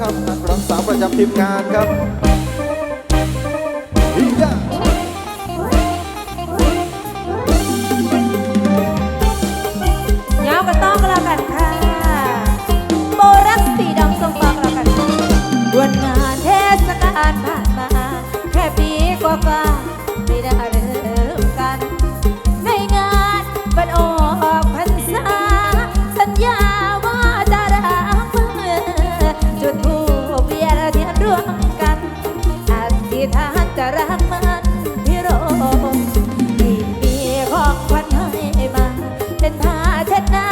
ครับนักร้องสาวประจำทีมงานครับฮิยาวันงานเทศกาลผ่านมา แค่ปีกว่า ทานจะรักมันพี่รมที่มีของขวัญให้มา เป็นผ้าเช็ดหน้า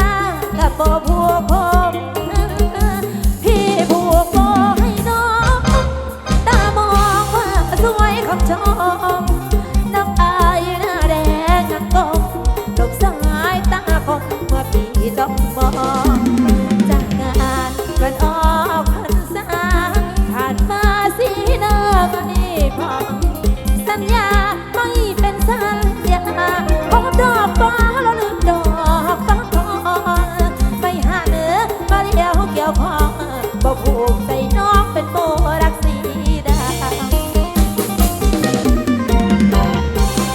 กับโบ บอกผูกใจน้องเป็นโบรักสีดา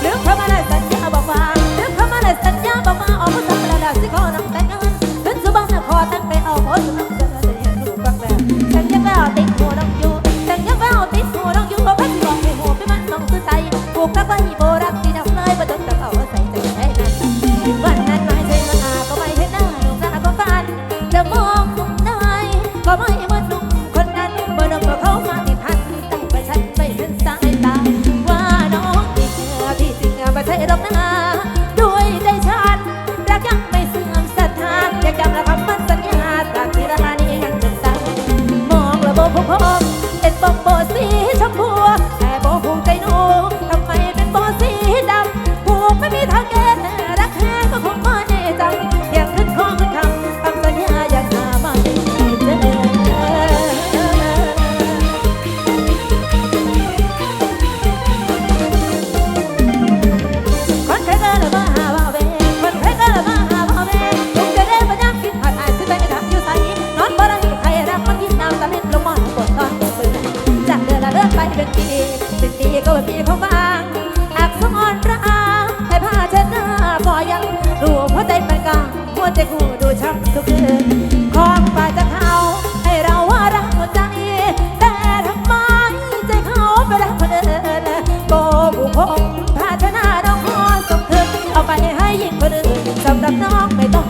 เรื่องพระมาเลยสัญญาบอกว่าเรื่องพระมาเลยสัญญาบอกว่าออกมาสักประดาสิขอนำแต่งงานเป็นสุบังนะขอตั้งไปเอาขอสุนัขจะได้เห็นรูปรักแบบแต่งยังแววติดหัวน้องอยู่แต่งยังแววติดหัวน้องอยู่เพราะพักสิบอกให้หัวไปมันน้องซื้อใจผูกกับไว้โบรักสี me น้องไม่ต้อง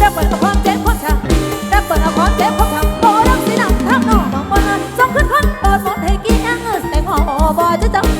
จะเปิดเอาความเจ็บความช้ำแต่เปิดเอาความเจ็บความช้ำโอ้รักสีน้ำทำน้องบางบนสองขึ้นคนปิดหมดให้กินยังเออแต่งหอบอจะจัง